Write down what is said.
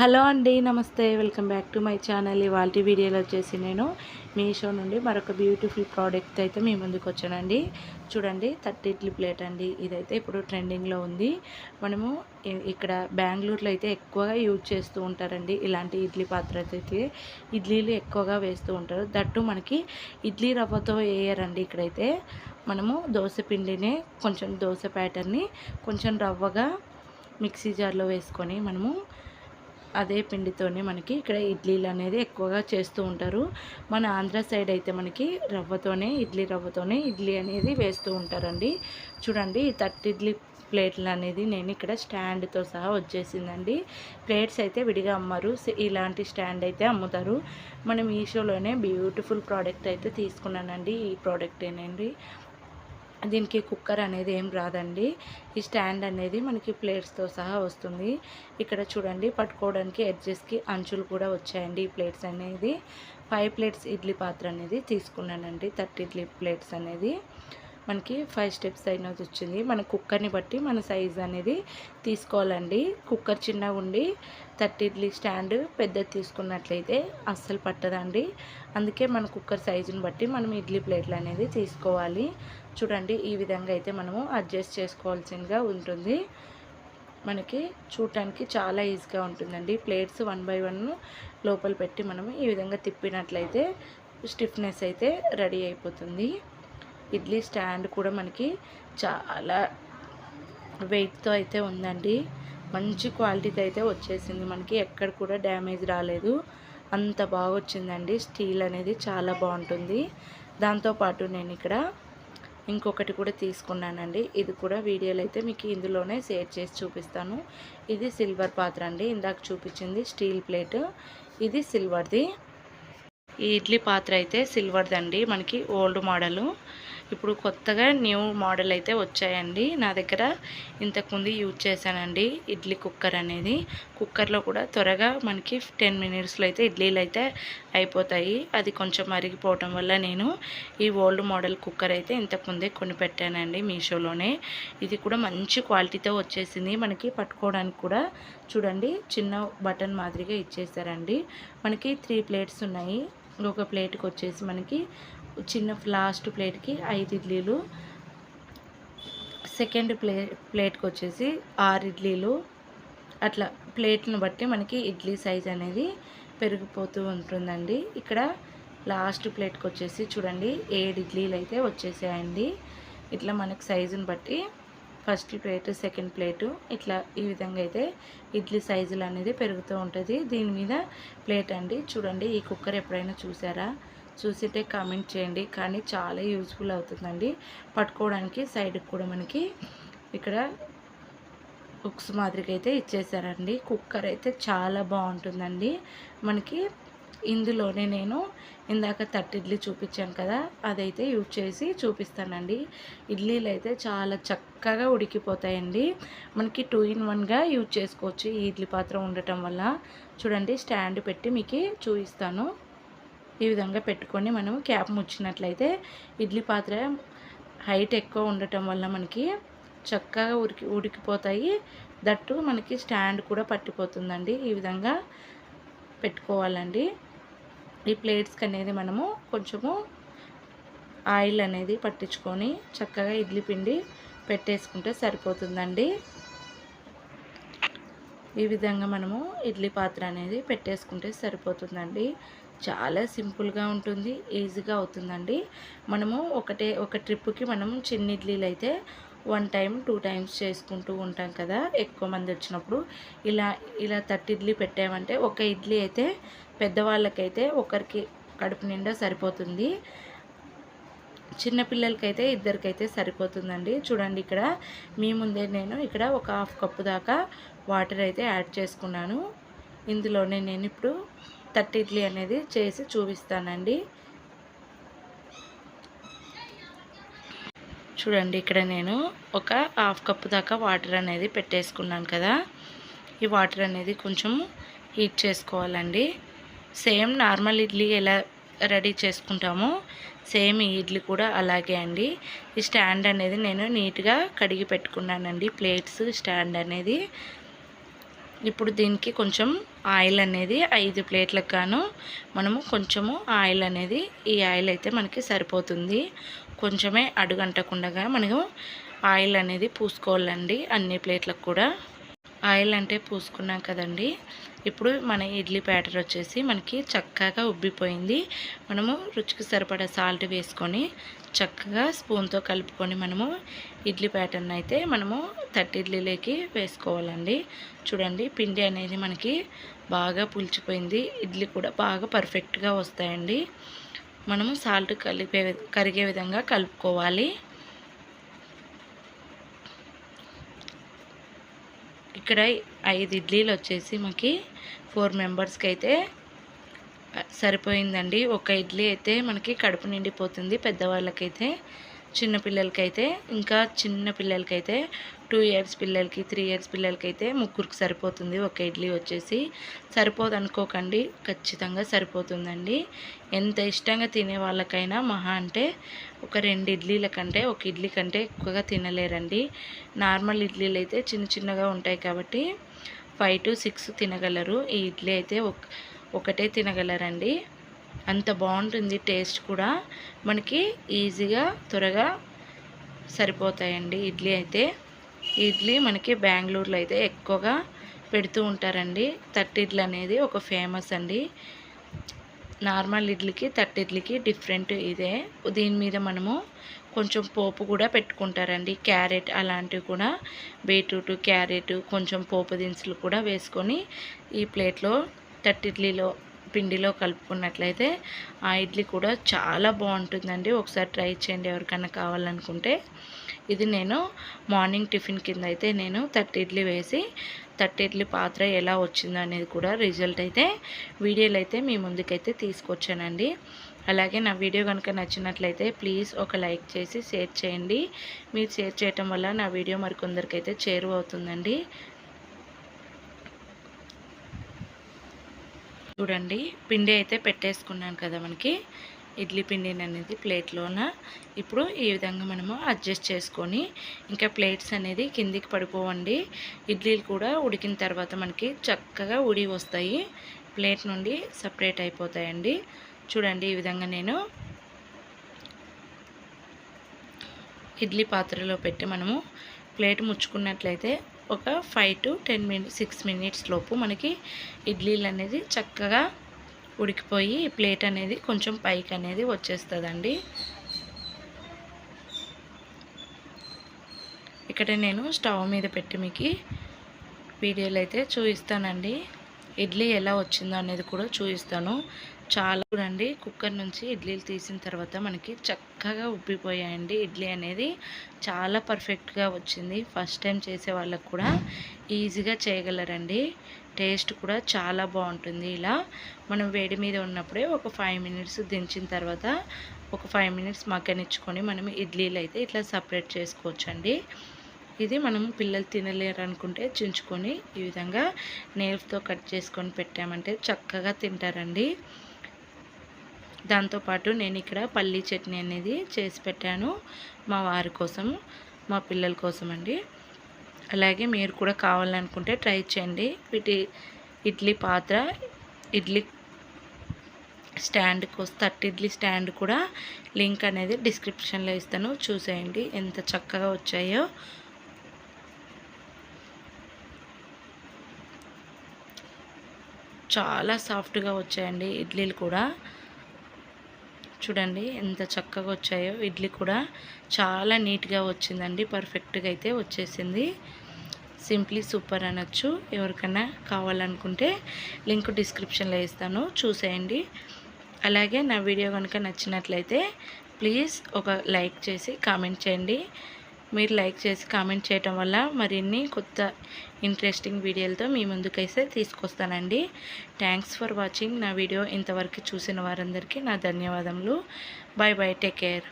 Hello అండి నమస్తే. Welcome back to my channel. ఇవాళ వీడియోలో వచ్చేసి నేను మీషో నుండి మరొక బ్యూటిఫుల్ ప్రోడక్ట్ అయితే మీ ముందుకు వచ్చానండి. చూడండి థర్టీ ఇడ్లీ ప్లేట్ అండి. ఇదైతే ఇప్పుడు ట్రెండింగ్లో ఉంది. మనము ఇక్కడ బెంగళూరులో అయితే ఎక్కువగా యూజ్ చేస్తూ ఉంటారండి ఇలాంటి ఇడ్లీ పాత్ర అయితే. ఇడ్లీలు ఎక్కువగా వేస్తూ ఉంటారు. దట్టు మనకి ఇడ్లీ రవ్వతో వేయరండి ఇక్కడైతే. మనము దోశ పిండిని కొంచెం దోశ ప్యాటర్ని కొంచెం రవ్వగా మిక్సీ జార్లో వేసుకొని మనము అదే పిండితోనే మనకి ఇక్కడ ఇడ్లీలు అనేది ఎక్కువగా చేస్తూ ఉంటారు. మన ఆంధ్ర సైడ్ అయితే మనకి రవ్వతోనే ఇడ్లీ రవ్వతోనే ఇడ్లీ అనేది వేస్తూ ఉంటారండి. చూడండి ఈ ఇడ్లీ ప్లేట్లు అనేది నేను ఇక్కడ స్టాండ్తో సహా వచ్చేసిందండి. ప్లేట్స్ అయితే విడిగా అమ్మరు. ఇలాంటి స్టాండ్ అయితే అమ్ముతారు. మనం మీషోలోనే బ్యూటిఫుల్ ప్రోడక్ట్ అయితే తీసుకున్నానండి ఈ ప్రోడక్టేనండి. దీనికి కుక్కర్ అనేది ఏం రాదండి. ఈ స్టాండ్ అనేది మనకి ప్లేట్స్తో సహా వస్తుంది. ఇక్కడ చూడండి పట్టుకోవడానికి ఎడ్జెస్కి అంచులు కూడా వచ్చాయండి ఈ ప్లేట్స్ అనేది. ఫైవ్ ప్లేట్స్ ఇడ్లీ పాత్ర అనేది తీసుకున్నానండి థర్టీ ఇడ్లీ ప్లేట్స్ అనేది. మనకి ఫైవ్ స్టెప్స్ అయినది వచ్చింది. మన కుక్కర్ని బట్టి మన సైజ్ అనేది తీసుకోవాలండి. కుక్కర్ చిన్నగా ఉండి థర్టీ ఇడ్లీ స్టాండ్ పెద్దది తీసుకున్నట్లయితే అస్సలు పట్టదండి. అందుకే మన కుక్కర్ సైజుని బట్టి మనం ఇడ్లీ ప్లేట్లు అనేది తీసుకోవాలి. చూడండి ఈ విధంగా అయితే మనము అడ్జస్ట్ చేసుకోవాల్సిందిగా ఉంటుంది. మనకి చూడటానికి చాలా ఈజీగా ఉంటుందండి. ప్లేట్స్ వన్ బై వన్ లోపల పెట్టి మనము ఈ విధంగా తిప్పినట్లయితే స్టిఫ్నెస్ అయితే రెడీ అయిపోతుంది. ఇడ్లీ స్టాండ్ కూడా మనకి చాలా వెయిట్తో అయితే ఉందండి. మంచి క్వాలిటీతో అయితే వచ్చేసింది. మనకి ఎక్కడ కూడా డ్యామేజ్ రాలేదు. అంత బాగా వచ్చిందండి. స్టీల్ అనేది చాలా బాగుంటుంది. దాంతోపాటు నేను ఇక్కడ ఇంకొకటి కూడా తీసుకున్నానండి. ఇది కూడా వీడియోలో అయితే మీకు ఇందులోనే షేర్ చేసి చూపిస్తాను. ఇది సిల్వర్ పాత్ర అండి. ఇందాక చూపించింది స్టీల్ ప్లేట్. ఇది సిల్వర్ది. ఈ ఇడ్లీ పాత్ర అయితే సిల్వర్ది అండి మనకి ఓల్డ్ మోడలు. ఇప్పుడు కొత్తగా న్యూ మోడల్ అయితే వచ్చాయండి. నా దగ్గర ఇంతకుముందు యూజ్ చేశానండి ఇడ్లీ కుక్కర్ అనేది. కుక్కర్లో కూడా త్వరగా మనకి టెన్ మినిట్స్లో అయితే ఇడ్లీలు అయితే అయిపోతాయి. అది కొంచెం మరిగిపోవటం వల్ల నేను ఈ ఓల్డ్ మోడల్ కుక్కర్ అయితే ఇంతకుముందే కొని పెట్టానండి మీషోలోనే. ఇది కూడా మంచి క్వాలిటీతో వచ్చేసింది. మనకి పట్టుకోవడానికి కూడా చూడండి చిన్న బటన్ మాదిరిగా ఇచ్చేసారండి మనకి త్రీ ప్లేట్స్ ఉన్నాయి. ఒక ప్లేట్కి వచ్చేసి మనకి చిన్న లాస్ట్ ప్లేట్కి ఐదు ఇడ్లీలు. సెకండ్ ప్లే ప్లేట్కి వచ్చేసి ఆరు ఇడ్లీలు. అట్లా ప్లేట్ను బట్టి మనకి ఇడ్లీ సైజ్ అనేది పెరిగిపోతూ ఉంటుందండి. ఇక్కడ లాస్ట్ ప్లేట్కి వచ్చేసి చూడండి ఏడు ఇడ్లీలు అయితే వచ్చేసాయండి. ఇట్లా మనకి సైజుని బట్టి ఫస్ట్ ప్లేట్ సెకండ్ ప్లేటు ఇట్లా ఈ విధంగా అయితే ఇడ్లీ సైజులు అనేది పెరుగుతూ ఉంటుంది. దీని మీద ప్లేట్ అండి. చూడండి ఈ కుక్కర్ ఎప్పుడైనా చూసారా? చూసితే కామెంట్ చేయండి. కానీ చాలా యూజ్ఫుల్ అవుతుందండి. పట్టుకోవడానికి సైడ్కి కూడా మనకి ఇక్కడ బుక్స్ మాదిరిగా అయితే ఇచ్చేసారండి కుక్కర్ అయితే చాలా బాగుంటుందండి. మనకి ఇందులోనే నేను ఇందాక తట్టి ఇడ్లీ చూపించాను కదా అదైతే యూజ్ చేసి చూపిస్తానండి. ఇడ్లీలు అయితే చాలా చక్కగా ఉడికిపోతాయండి. మనకి టూ ఇన్ వన్గా యూజ్ చేసుకోవచ్చు ఈ ఇడ్లీ పాత్ర ఉండటం వల్ల. చూడండి స్టాండ్ పెట్టి మీకు చూపిస్తాను. ఈ విధంగా పెట్టుకొని మనం క్యాప్ ముచ్చినట్లయితే ఇడ్లీ పాత్ర హైట్ ఎక్కువ ఉండటం వల్ల మనకి చక్కగా ఉడికి ఉడికిపోతాయి. దట్టు మనకి స్టాండ్ కూడా పట్టిపోతుందండి. ఈ విధంగా పెట్టుకోవాలండి. ఈ ప్లేట్స్కి అనేది మనము కొంచెము ఆయిల్ అనేది పట్టించుకొని చక్కగా ఇడ్లీ పిండి పెట్టేసుకుంటే సరిపోతుందండి. ఈ విధంగా మనము ఇడ్లీ పాత్ర అనేది పెట్టేసుకుంటే సరిపోతుందండి. చాలా సింపుల్గా ఉంటుంది ఈజీగా అవుతుందండి. మనము ఒకటే ఒక ట్రిప్కి మనం చిన్న ఇడ్లీలు అయితే వన్ టైం టూ టైమ్స్ చేసుకుంటూ ఉంటాం కదా ఎక్కువ మంది వచ్చినప్పుడు. ఇలా ఇలా థర్టీ ఇడ్లీ పెట్టామంటే ఒక ఇడ్లీ అయితే పెద్దవాళ్ళకైతే ఒకరికి కడుపు నిండా సరిపోతుంది. చిన్నపిల్లలకైతే ఇద్దరికైతే సరిపోతుందండి. చూడండి ఇక్కడ మీ ముందే నేను ఇక్కడ ఒక హాఫ్ కప్పు దాకా వాటర్ అయితే యాడ్ చేసుకున్నాను. ఇందులోనే నేను ఇప్పుడు తట్టి ఇడ్లీ అనేది చేసి చూపిస్తానండి. చూడండి ఇక్కడ నేను ఒక హాఫ్ కప్ దాకా వాటర్ అనేది పెట్టేసుకున్నాను కదా. ఈ వాటర్ అనేది కొంచెం హీట్ చేసుకోవాలండి. సేమ్ నార్మల్ ఇడ్లీ ఎలా రెడీ చేసుకుంటామో సేమ్ ఈ ఇడ్లీ కూడా అలాగే అండి. ఈ స్టాండ్ అనేది నేను నీట్గా కడిగి పెట్టుకున్నానండి. ప్లేట్స్ స్టాండ్ అనేది ఇప్పుడు దీనికి కొంచెం ఆయిల్ అనేది ఐదు ప్లేట్లకు గాను మనము కొంచెము ఆయిల్ అనేది ఈ ఆయిల్ అయితే మనకి సరిపోతుంది. కొంచెమే అడుగంటకుండగా మనము ఆయిల్ అనేది పూసుకోవాలండి అన్ని ప్లేట్లకు కూడా. ఆయిల్ అంటే పూసుకున్నాం కదండి. ఇప్పుడు మన ఇడ్లీ బ్యాటర్ వచ్చేసి మనకి చక్కగా ఉబ్బిపోయింది. మనము రుచికి సరిపడా సాల్ట్ వేసుకొని చక్కగా స్పూన్తో కలుపుకొని మనము ఇడ్లీ బ్యాటర్ని అయితే మనము తట్టిడ్లీలోకి వేసుకోవాలండి. చూడండి పిండి అనేది మనకి బాగా పులిచిపోయింది. ఇడ్లీ కూడా బాగా పర్ఫెక్ట్గా వస్తాయండి. మనము సాల్ట్ కలిపే కరిగే విధంగా కలుపుకోవాలి. ఇక్కడ ఐదు ఇడ్లీలు వచ్చేసి మనకి ఫోర్ మెంబర్స్కి అయితే సరిపోయిందండి. ఒక ఇడ్లీ అయితే మనకి కడుపు నిండిపోతుంది పెద్దవాళ్ళకైతే. చిన్న పిల్లలకైతే ఇంకా చిన్న పిల్లలకైతే టూ ఇయర్స్ పిల్లలకి త్రీ ఇయర్స్ పిల్లలకైతే ముగ్గురికి సరిపోతుంది. ఒక ఇడ్లీ వచ్చేసి సరిపోదు అనుకోకండి ఖచ్చితంగా సరిపోతుందండి. ఎంత ఇష్టంగా తినే వాళ్ళకైనా మహా అంటే ఒక రెండు ఇడ్లీల కంటే ఒక ఇడ్లీ కంటే ఎక్కువగా తినలేరండి. నార్మల్ ఇడ్లీలు అయితే చిన్న చిన్నగా ఉంటాయి కాబట్టి ఫైవ్ టు సిక్స్ తినగలరు. ఈ ఇడ్లీ అయితే ఒకటే తినగలరండి. అంత బాగుంటుంది టేస్ట్ కూడా. మనకి ఈజీగా త్వరగా సరిపోతాయండి ఇడ్లీ అయితే. ఇడ్లీ మనకి బెంగళూరులో అయితే ఎక్కువగా పెడుతూ ఉంటారండి. తట్టిడ్లు అనేది ఒక ఫేమస్ అండి. నార్మల్ ఇడ్లీకి తట్టిడ్లీకి డిఫరెంట్ ఇదే. దీని మీద మనము కొంచెం పోపు కూడా పెట్టుకుంటారండి. క్యారెట్ అలాంటివి కూడా బీట్రూట్ క్యారెట్ కొంచెం పోపు దినుసులు కూడా వేసుకొని ఈ ప్లేట్లో తట్టిడ్లీలో పిండిలో కలుపుకున్నట్లయితే ఆ ఇడ్లీ కూడా చాలా బాగుంటుందండి. ఒకసారి ట్రై చేయండి ఎవరికైనా కావాలనుకుంటే. ఇది నేను మార్నింగ్ టిఫిన్ కింద అయితే నేను థర్టీ ఇడ్లీ వేసి థర్టీ ఇడ్లీ పాత్ర ఎలా వచ్చిందో అనేది కూడా రిజల్ట్ అయితే వీడియోలు అయితే మీ ముందుకైతే తీసుకొచ్చానండి. అలాగే నా వీడియో కనుక నచ్చినట్లయితే ప్లీజ్ ఒక లైక్ చేసి షేర్ చేయండి. మీరు షేర్ చేయటం వల్ల నా వీడియో మరికొందరికైతే చేరువవుతుందండి. చూడండి పిండి అయితే పెట్టేసుకున్నాను కదా మనకి. ఇడ్లీ పిండిని అనేది ప్లేట్లోన. ఇప్పుడు ఈ విధంగా మనము అడ్జస్ట్ చేసుకొని ఇంకా ప్లేట్స్ అనేది కిందికి పడిపోవండి. ఇడ్లీలు కూడా ఉడికిన తర్వాత మనకి చక్కగా ఉడి వస్తాయి. ప్లేట్ నుండి సపరేట్ అయిపోతాయండి. చూడండి ఈ విధంగా నేను ఇడ్లీ పాత్రలో పెట్టి మనము ప్లేట్ ముచ్చుకున్నట్లయితే ఒక five to ten minutes six minutes లోపు మనకి ఇడ్లీలు అనేది చక్కగా ఉడికిపోయి ప్లేట్ అనేది కొంచెం పైకి అనేది వచ్చేస్తుందండి. ఇక్కడ నేను స్టవ్ మీద పెట్టి మీకు వీడియోలు అయితే చూపిస్తానండి. ఇడ్లీ ఎలా వచ్చిందో అనేది కూడా చూపిస్తాను. చాలా చూడండి కుక్కర్ నుంచి ఇడ్లీలు తీసిన తర్వాత మనకి చక్క చక్కగా ఉబ్బిపోయాయండి. ఇడ్లీ అనేది చాలా పర్ఫెక్ట్గా వచ్చింది. ఫస్ట్ టైం చేసే వాళ్ళకు కూడా ఈజీగా చేయగలరండి. టేస్ట్ కూడా చాలా బాగుంటుంది ఇలా. మనం వేడి మీద ఉన్నప్పుడే ఒక ఫైవ్ మినిట్స్ దించిన తర్వాత ఒక ఫైవ్ మినిట్స్ మగ్గనిచ్చుకొని మనం ఇడ్లీలు అయితే ఇట్లా సపరేట్ చేసుకోవచ్చండి. ఇది మనం పిల్లలు తినలేరు అనుకుంటే చించుకొని ఈ విధంగా నేల్స్తో కట్ చేసుకొని పెట్టామంటే చక్కగా తింటారండి. దాంతోపాటు నేను ఇక్కడ పల్లీ చట్నీ అనేది చేసి పెట్టాను మా వారి కోసం మా పిల్లల కోసం అండి. అలాగే మీరు కూడా కావాలనుకుంటే ట్రై చేయండి. వీటి ఇడ్లీ పాత్ర ఇడ్లీ స్టాండ్ కోసం థర్టీ ఇడ్లీ స్టాండ్ కూడా లింక్ అనేది డిస్క్రిప్షన్లో ఇస్తాను. చూసేయండి ఎంత చక్కగా వచ్చాయో. చాలా సాఫ్ట్గా వచ్చాయండి ఇడ్లీలు కూడా. చూడండి ఎంత చక్కగా వచ్చాయో. ఇడ్లీ కూడా చాలా నీట్గా వచ్చిందండి. పర్ఫెక్ట్గా అయితే వచ్చేసింది. సింప్లీ సూపర్ అనొచ్చు. ఎవరికైనా కావాలనుకుంటే లింక్ డిస్క్రిప్షన్లో ఇస్తాను. చూసేయండి. అలాగే నా వీడియో కనుక నచ్చినట్లయితే ప్లీజ్ ఒక లైక్ చేసి కామెంట్ చేయండి. మీరు లైక్ చేసి కామెంట్ చేయటం వల్ల మరిన్ని కొత్త ఇంట్రెస్టింగ్ వీడియోలతో మీ ముందుకైతే తీసుకొస్తానండి. థ్యాంక్స్ ఫర్ వాచింగ్ నా వీడియో ఇంతవరకు చూసిన వారందరికీ నా ధన్యవాదములు. Bye bye take care